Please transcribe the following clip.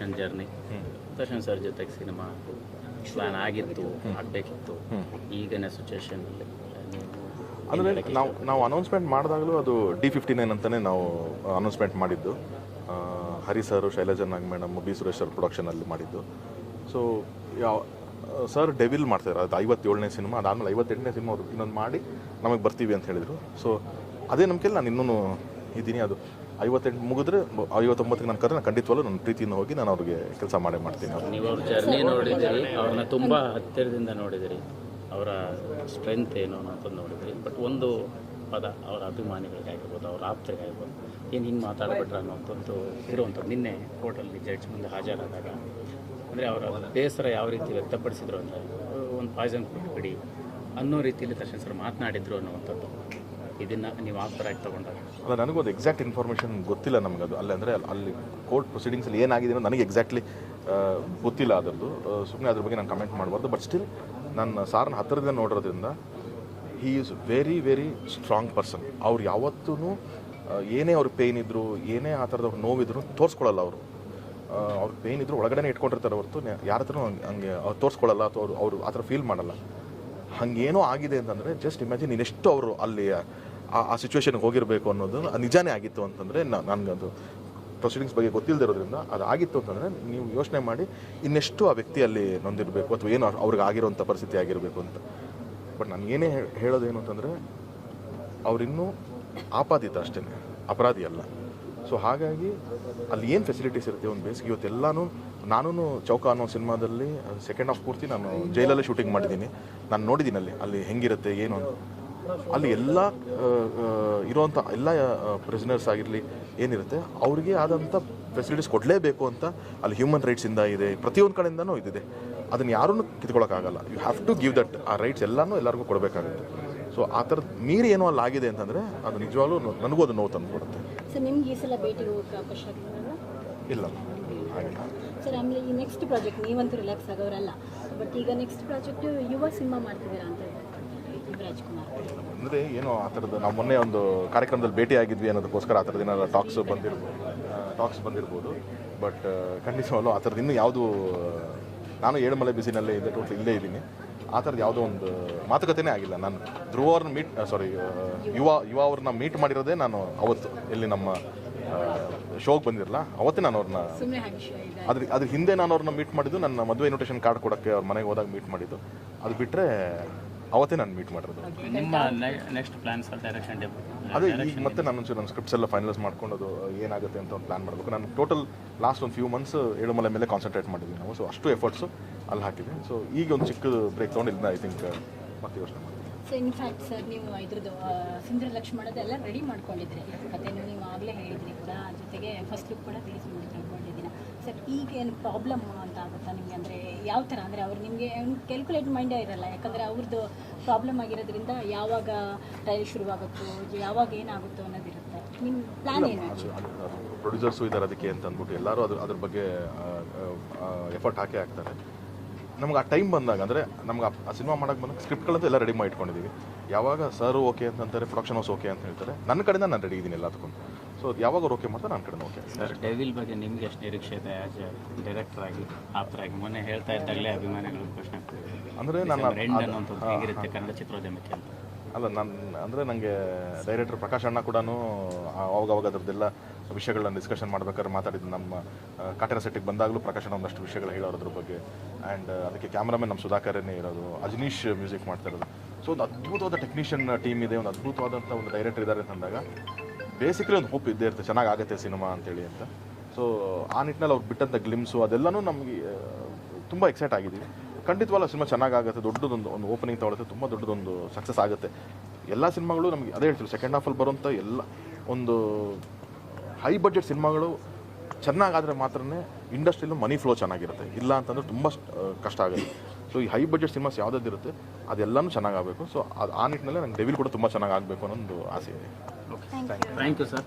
Darshan journey Darshan sir ಜೊತೆಗೆ cinema plan ಆಗಿತ್ತು ಆಗಬೇಕಿತ್ತು. ಈಗಿನ ಸಿಚುವೇಶನ್ ಅಂದರೆ ನಾವು ನಾವು ಅನೌನ್ಸ್ಮೆಂಟ್ ಮಾಡಿದಾಗಲೂ ಅದು ಡಿ ಫಿಫ್ಟಿ ನೈನ್ ಅಂತಲೇ ನಾವು ಅನೌನ್ಸ್ಮೆಂಟ್ ಮಾಡಿದ್ದು. Hari sir Shailaja Nag madam B Suresh sir ಪ್ರೊಡಕ್ಷನಲ್ಲಿ ಮಾಡಿದ್ದು. ಸೊ ಯಾವ ಸರ್ ಡೆವಿಲ್ ಮಾಡ್ತಾರೆ ಅದು ಐವತ್ತೇಳನೇ ಸಿನಿಮಾ ಅದಾದಮೇಲೆ ಐವತ್ತೆಂಟನೇ ಸಿನಿಮಾ ಅವರು ಇನ್ನೊಂದು ಮಾಡಿ ನಮಗೆ ಬರ್ತೀವಿ ಅಂತ ಹೇಳಿದರು. ಸೊ ಅದೇ ನಂಬಿಕೆಯಲ್ಲಿ ನಾನು ಇನ್ನೂ ಇದ್ದೀನಿ. ಅದು ಐವತ್ತೆಂಟು ಮುಗಿದ್ರೆ ಐವತ್ತೊಂಬತ್ತಿಗೆ ನಾನು ಕರೆ ನಾನು ಖಂಡಿತವಾಗ್ಲೂ ನನ್ನ ಪ್ರೀತಿಯಿಂದ ಹೋಗಿ ನಾನು ಅವ್ರಿಗೆ ಕೆಲಸ ಮಾಡೇ ಮಾಡ್ತೀನಿ ನೀವು ಅವ್ರ ಜರ್ನಿ ನೋಡಿದಿರಿ ಅವ್ರನ್ನ ತುಂಬ ಹತ್ತಿರದಿಂದ ನೋಡಿದಿರಿ ಅವರ ಸ್ಟ್ರೆಂತ್ ಏನು ಅಂತ ನೋಡಿದಿರಿ ಬಟ್ ಒಂದು ಪದ ಅವರ ಅಭಿಮಾನಿಗಳಿಗಾಗಿರ್ಬೋದು, ಅವ್ರ ಆಪ್ತರಿಗಾಗಿರ್ಬೋದು, ಏನು ಹಿಂಗೆ ಮಾತಾಡ್ಬಿಟ್ರೆ ಅನ್ನೋಂಥದ್ದು ಇರುವಂಥದ್ದು. ನಿನ್ನೆ ಕೋರ್ಟಲ್ಲಿ ಜಡ್ಜ್ ಮುಂದೆ ಹಾಜರಾದಾಗ, ಅಂದರೆ ಅವರ ಬೇಸರ ಯಾವ ರೀತಿ ವ್ಯಕ್ತಪಡಿಸಿದ್ರು ಅಂತ ಒಂದು ಪಾಯ್ಸನ್ ಕೊಟ್ಬಿಡಿ ಅನ್ನೋ ರೀತಿಯಲ್ಲಿ ದರ್ಶನ್ ಸರ್ ಮಾತನಾಡಿದ್ರು ಅನ್ನುವಂಥದ್ದು. ಇದನ್ನು ನೀವು ಆಪ್ತರಾಗಿ ತಗೊಂಡಾಗ? ಅಲ್ಲ, ನನಗೂ ಅದು ಎಕ್ಸಾಕ್ಟ್ ಇನ್ಫಾರ್ಮೇಷನ್ ಗೊತ್ತಿಲ್ಲ ನಮಗೆ ಅದು. ಅಲ್ಲಿ ಅಂದರೆ ಅಲ್ಲಿ ಕೋರ್ಟ್ ಪ್ರೊಸೀಡಿಂಗ್ಸಲ್ಲಿ ಏನಾಗಿದೆ ಅನ್ನೋ ನನಗೆ ಎಕ್ಸಾಕ್ಟ್ಲಿ ಗೊತ್ತಿಲ್ಲ ಅದರದ್ದು. ಸುಮ್ಮನೆ ಅದ್ರ ಬಗ್ಗೆ ನಾನು ಕಮೆಂಟ್ ಮಾಡಬಾರ್ದು. ಬಟ್ ಸ್ಟಿಲ್ ನನ್ನ ಸಾರನ್ನ ಹತ್ತಿರದಿಂದ ನೋಡಿರೋದ್ರಿಂದ he is very very strong person ಅವ್ರು ಯಾವತ್ತೂ ಏನೇ ಅವ್ರ ಪೇಯ್ನ್ ಇದ್ದರು ಏನೇ ಆ ಥರದ ನೋವಿದ್ರು ತೋರಿಸ್ಕೊಳ್ಳಲ್ಲ ಅವರು. ಅವ್ರ ಪೇಯ್ನ್ ಇದ್ರು ಒಳಗಡೆ ಇಟ್ಕೊಂಡಿರ್ತಾರೆ ಹೊರತು ಯಾರ ಹತ್ರನೂ ಹಂಗೆ ಹಂಗೆ ಅವ್ರು ತೋರಿಸ್ಕೊಳ್ಳಲ್ಲ ಅಥವಾ ಅವರು ಅವರು ಆ ಥರ ಫೀಲ್ ಮಾಡಲ್ಲ. ಹಂಗೇನೋ ಆಗಿದೆ ಅಂತಂದರೆ ಜಸ್ಟ್ ಇಮ್ಯಾಜಿನ್ ಇನ್ನೆಷ್ಟು ಅವರು ಅಲ್ಲಿ ಆ- ಸಿಚುವೇಶನ್ಗೆ ಹೋಗಿರಬೇಕು ಅನ್ನೋದು ನಿಜಾನೇ ಆಗಿತ್ತು ಅಂತಂದರೆ ನನಗದು ಪ್ರೊಸೀಡಿಂಗ್ಸ್ ಬಗ್ಗೆ ಗೊತ್ತಿಲ್ಲದಿರೋದ್ರಿಂದ ಅದು ಆಗಿತ್ತು ಅಂತಂದರೆ ನೀವು ಯೋಚನೆ ಮಾಡಿ ಇನ್ನೆಷ್ಟು ಆ ವ್ಯಕ್ತಿ ಅಲ್ಲಿ ನೊಂದಿರಬೇಕು ಅಥವಾ ಏನು ಅವ್ರಿಗೆ ಆಗಿರೋಂಥ ಪರಿಸ್ಥಿತಿ ಆಗಿರಬೇಕು ಅಂತ. ಬಟ್ ನಾನು ಏನೇ ಹೇಳೋದು ಹೇಳೋದೇನು ಅಂತಂದರೆ ಅವರಿನ್ನೂ ಆಪಾದಿತ ಅಷ್ಟೇ ಅಪರಾಧಿ ಅಲ್ಲ. ಸೊ ಹಾಗಾಗಿ ಅಲ್ಲಿ ಏನು ಫೆಸಿಲಿಟೀಸ್ ಇರುತ್ತೆ ಒಂದು ಬೇಸಿಗೆ ಇವತ್ತೆಲ್ಲನೂ ನಾನು ಚೌಕ ಅನ್ನೋ ಸಿನಿಮಾದಲ್ಲಿ ಸೆಕೆಂಡ್ ಹಾಫ್ ಪೂರ್ತಿ ನಾನು ಜೈಲಲ್ಲೇ ಶೂಟಿಂಗ್ ಮಾಡಿದ್ದೀನಿ. ನಾನು ನೋಡಿದ್ದೀನಿ ಅಲ್ಲಿ ಅಲ್ಲಿ ಹೆಂಗಿರುತ್ತೆ ಏನು ಅಂತ. ಅಲ್ಲಿ ಎಲ್ಲ ಇರುವಂಥ ಎಲ್ಲ ಪ್ರಿಸನರ್ಸ್ ಆಗಿರಲಿ ಏನಿರುತ್ತೆ ಅವ್ರಿಗೆ ಆದಂಥ ಫೆಸಿಲಿಟೀಸ್ ಕೊಡಲೇಬೇಕು ಅಂತ ಅಲ್ಲಿ ಹ್ಯೂಮನ್ ರೈಟ್ಸಿಂದ ಇದೆ ಪ್ರತಿಯೊಂದು ಕಡೆಯಿಂದನೂ ಇದಿದೆ. ಅದನ್ನು ಯಾರೂ ಕಿತ್ಕೊಳ್ಳೋಕ್ಕಾಗಲ್ಲ you have to give that ಆ ರೈಟ್ಸ್ ಎಲ್ಲನೂ ಎಲ್ಲರಿಗೂ ಕೊಡಬೇಕಾಗುತ್ತೆ. ಸೊ ಆ ಥರದ ಮೀರಿ ಏನೋ ಅಲ್ಲಿ ಆಗಿದೆ ಅಂತಂದರೆ ಅದು ನಿಜವಾಗ್ಲೂ ನನಗೂ ಅದು ನೋವು ತಂದು ಕೊಡುತ್ತೆ ಇಲ್ಲ. ಸರ್ ಆಮೇಲೆ ಈ ನೆಕ್ಸ್ಟ್ ಪ್ರಾಜೆಕ್ಟ್ ನೀವಂತೂ ರಿಲ್ಯಾಕ್ಸ್ ಆಗೋರಲ್ಲ. ಬಟ್ ಈಗ ನೆಕ್ಸ್ಟ್ ಪ್ರಾಜೆಕ್ಟ್ ಯುವ ಸಿನಿಮಾ ಮಾಡ್ತಿದ್ದೀರಾ ಅಂತ ಅಂದರೆ ಏನೋ ಆ ಥರದ ನಾವು ಮೊನ್ನೆ ಒಂದು ಕಾರ್ಯಕ್ರಮದಲ್ಲಿ ಭೇಟಿ ಆಗಿದ್ವಿ ಅನ್ನೋದಕ್ಕೋಸ್ಕರ ಆ ಥರದ ಏನಾದ್ರು ಟಾಕ್ಸ್ ಬಂದಿರ್ಬೋದು ಟಾಕ್ಸ್ ಬಂದಿರ್ಬೋದು. ಬಟ್ ಖಂಡಿತವಾಗ್ಲೂ ಆ ಥರದ್ದು ಇನ್ನೂ ಯಾವುದು ನಾನು ಏಳುಮಲೆ ಬಿಸಿನಲ್ಲೇ ಇದ್ದೆ ಟೋಟಲ್ ಇಲ್ಲೇ ಇದ್ದೀನಿ. ಆ ಥರದ್ದು ಯಾವುದೋ ಒಂದು ಮಾತುಕತೆನೇ ಆಗಿಲ್ಲ ನಾನು. ಧ್ರುವ ಅವ್ರನ್ನ ಮೀಟ್ ಸಾರಿ ಯುವ ಯುವ ಅವ್ರನ್ನ ಮೀಟ್ ಮಾಡಿರೋದೇ ನಾನು ಅವತ್ತು. ಎಲ್ಲಿ ನಮ್ಮ ಶೋಗೆ ಬಂದಿರಲ್ಲ ಅವತ್ತೇ ನಾನು ಅವ್ರನ್ನ ಅದ್ರ ಅದ್ರ ಹಿಂದೆ ನಾನು ಅವ್ರನ್ನ ಮೀಟ್ ಮಾಡಿದ್ದು ನನ್ನ ಮದುವೆ ಇನ್ವಿಟೇಷನ್ ಕಾರ್ಡ್ ಕೊಡೋಕ್ಕೆ ಅವ್ರ ಮನೆಗೆ ಹೋದಾಗ ಮೀಟ್ ಮಾಡಿದ್ದು. ಅದು ಬಿಟ್ಟರೆ ಅವತ್ತೇ ನಾನು ಮೀಟ್ ಮಾಡಿರೋದು. ನಿಮ್ಮ ನೆಕ್ಸ್ಟ್ ಪ್ಲಾನ್ಸ್ ಡೈರೆಕ್ಷನ್ ಅದೇ ಈಗ ಮತ್ತೆ ನಾನು ಒಂಚೂರು ನನ್ನ ಸ್ಕ್ರಿಪ್ಟ್ಸ್ ಎಲ್ಲ ಫೈನಲೈಸ್ ಮಾಡ್ಕೊಂಡು ಅದು ಏನಾಗುತ್ತೆ ಅಂತ ಒಂದು ಪ್ಲಾನ್ ಮಾಡಬೇಕು. ನಾನು ಟೋಟಲ್ ಲಾಸ್ಟ್ ಒಂದು ಫ್ಯೂ ಮಂತ್ಸ್ ಏಳುಮಲೆ ಮೇಲೆ ಕಾನ್ಸಂಟ್ರೇಟ್ ಮಾಡಿದ್ವಿ ನಾವು. ಸೊ ಅಷ್ಟು ಎಫರ್ಟ್ಸು ಅಲ್ಲಿ ಹಾಕಿದ್ವಿ ಸೊ ಈಗ ಒಂದು ಚಿಕ್ಕ ಬ್ರೇಕ್ ತೊಗೊಂಡು ಇದನ್ನ ಐ ಥಿಂಕ್ ಮತ್ತೆ ಯೋಚನೆ ಸೊ ಇನ್ಫ್ಯಾಕ್ಟ್ ಸರ್ ನೀವು ಇದ್ರದ್ದು ಸುಂದರ ಲಕ್ಷ್ಮಣದೆಲ್ಲ ರೆಡಿ ಮಾಡ್ಕೊಂಡಿದ್ರಿ. ಮತ್ತೆ ನೀವು ಆಗಲೇ ಹೇಳಿದ್ರಿ ಕೂಡ ಜೊತೆಗೆ ಫಸ್ಟ್ ಲುಕ್ ಕೂಡ ರಿಲೀಸ್ ಮಾಡಿ ತಿಳ್ಕೊಂಡಿದ್ದೀನ ಸರ್ ಈಗ ಏನು ಪ್ರಾಬ್ಲಮ್ ಅಂತ ಆಗುತ್ತಾ ನಿಮಗೆ? ಅಂದರೆ ಯಾವ ಥರ ಅಂದರೆ ಅವ್ರು ನಿಮಗೆ ಕ್ಯಾಲ್ಕುಲೇಟ್ ಮೈಂಡೇ ಇರಲ್ಲ. ಯಾಕಂದರೆ ಅವ್ರದ್ದು ಪ್ರಾಬ್ಲಮ್ ಆಗಿರೋದ್ರಿಂದ ಯಾವಾಗ ಟ್ರಯಲ್ ಶುರುವಾಗುತ್ತೋ ಯಾವಾಗ ಏನಾಗುತ್ತೋ ಅನ್ನೋದಿರುತ್ತೆ. ನಿಮ್ಮ ಪ್ಲ್ಯಾನ್ ಏನು? ಪ್ರೊಡ್ಯೂಸರ್ಸು ಇದ್ದಾರೆ ಅದಕ್ಕೆ ಅಂತ ಅಂದ್ಬಿಟ್ಟು ಎಲ್ಲರೂ ಅದ್ರ ಅದ್ರ ಬಗ್ಗೆ ಎಫರ್ಟ್ ಹಾಕೇ ಹಾಕ್ತಾರೆ ನಮ್ಗೆ ಆ ಟೈಮ್ ಬಂದಾಗ ಅಂದರೆ ನಮ್ಗೆ ಆ- ಸಿನಿಮಾ ಮಾಡೋಕೆ ಬಂದಾಗ ಸ್ಕ್ರಿಪ್ಟ್ಗಳಂತೂ ಎಲ್ಲ ರೆಡಿ ಮಾಡಿ ಇಟ್ಕೊಂಡಿದ್ದೀವಿ ಯಾವಾಗ ಸರ್ ಓಕೆ ಅಂತಂತಾರೆ ಪ್ರೊಡಕ್ಷನ್ ಹೌಸ್ ಓಕೆ ಅಂತ ಹೇಳ್ತಾರೆ ನನ್ನ ಕಡೆಯಿಂದ ನಾನು ರೆಡಿ ಇದ್ದೀನಿ ಎಲ್ಲದಕ್ಕೂ ಸೊ ಯಾವಾಗ ಅವ್ರು ಓಕೆ ಮಾಡ್ತಾರೆ ನನ್ನ ಕಡೆ ಓಕೆ ಸರ್ ಡೆವಿಲ್ ಬಗ್ಗೆ ನಿಮ್ಗೆ ಎಷ್ಟು ನಿರೀಕ್ಷೆ ಇದೆ ಎ ಡೈರೆಕ್ಟರ್ ಆಗಿ ಆಪ್ತರಾಗಿ? ಮೊನ್ನೆ ಹೇಳ್ತಾ ಇದ್ದಾಗಲೇ ಅಭಿಮಾನಿಗಳು ಪ್ರಶ್ನೆ ಅಂದರೆ ನನ್ನ ಹೇಗಿರುತ್ತೆ ಕನ್ನಡ ಚಿತ್ರೋದ್ಯಮಕ್ಕೆ ಅಂತ? ಅಲ್ಲ ನಾನು ಅಂದರೆ ನನಗೆ ಡೈರೆಕ್ಟರ್ ಪ್ರಕಾಶ್ ಅಣ್ಣ ಕೂಡ ಅವಾಗವಾಗ ಅದ್ರದ್ದೆಲ್ಲ ವಿಷಯಗಳನ್ನ ಡಿಸ್ಕಷನ್ ಮಾಡ್ಬೇಕಾದ್ರೆ ಮಾತಾಡಿದ್ದು ನಮ್ಮ ಕಾಟರ ಸೆಟ್ಟಿಗೆ ಬಂದಾಗಲೂ ಪ್ರಕಾಶನ ಒಂದಷ್ಟು ವಿಷಯಗಳು ಹೇಳೋದ್ರ ಬಗ್ಗೆ. ಆ್ಯಂಡ್ ಅದಕ್ಕೆ ಕ್ಯಾಮ್ರಾಮನ್ ನಮ್ಮ ಸುಧಾಕರನೇ ಇರೋದು, ಅಜನೀಶ್ ಮ್ಯೂಸಿಕ್ ಮಾಡ್ತಾ ಇರೋದು. ಸೊ ಒಂದು ಅದ್ಭುತವಾದ ಟೆಕ್ನಿಷಿಯನ್ ಟೀಮ್ ಇದೆ, ಒಂದು ಅದ್ಭುತವಾದಂಥ ಒಂದು ಡೈರೆಕ್ಟರ್ ಇದ್ದಾರೆ ಅಂತಂದಾಗ ಬೇಸಿಕಲಿ ಒಂದು ಹೋಪ್ ಇದ್ದೇ ಇರುತ್ತೆ ಚೆನ್ನಾಗಾಗುತ್ತೆ ಸಿನಿಮಾ ಅಂತೇಳಿ ಅಂತ. ಸೊ ಆ ನಿಟ್ಟಿನಲ್ಲಿ ಅವ್ರು ಬಿಟ್ಟಂಥ ಗ್ಲಿಮ್ಸು ಅದೆಲ್ಲನೂ ನಮಗೆ ತುಂಬ ಎಕ್ಸೈಟ್ ಆಗಿದ್ದೀವಿ. ಖಂಡಿತವಲ್ಲ ಸಿನಿಮಾ ಚೆನ್ನಾಗಾಗುತ್ತೆ ದೊಡ್ಡದೊಂದು, ಒಂದು ಓಪನಿಂಗ್ ತಗೊಳುತ್ತೆ, ತುಂಬ ದೊಡ್ಡದೊಂದು ಸಕ್ಸಸ್ ಆಗುತ್ತೆ. ಎಲ್ಲ ಸಿನಿಮಾಗಳು ನಮಗೆ ಅದೇ ಹೇಳ್ತೀವಿ ಸೆಕೆಂಡ್ ಹಾಫಲ್ಲಿ ಬರುವಂಥ ಎಲ್ಲ ಒಂದು ಹೈ ಬಜೆಟ್ ಸಿನಿಮಾಗಳು ಚೆನ್ನಾಗಾದರೆ ಮಾತ್ರ ಇಂಡಸ್ಟ್ರಿಯಲ್ಲೂ ಮನಿ ಫ್ಲೋ ಚೆನ್ನಾಗಿರುತ್ತೆ. ಇಲ್ಲ ಅಂತಂದರೆ ತುಂಬ ಕಷ್ಟ ಆಗುತ್ತೆ. ಸೊ ಈ ಹೈ ಬಜೆಟ್ ಸಿನಿಮಾಸ್ ಯಾವುದಿರುತ್ತೆ ಅದೆಲ್ಲನೂ ಚೆನ್ನಾಗಾಗಬೇಕು. ಸೊ ಅದು ಆ ನಿಟ್ಟಿನಲ್ಲಿ ನಂಗೆ ಡೆವಿಲ್ ಕೂಡ ತುಂಬ ಚೆನ್ನಾಗಿ ಆಗಬೇಕು ಅನ್ನೋ ಒಂದು ಆಸೆ ಇದೆ ಥ್ಯಾಂಕ್ ಯು ಸರ್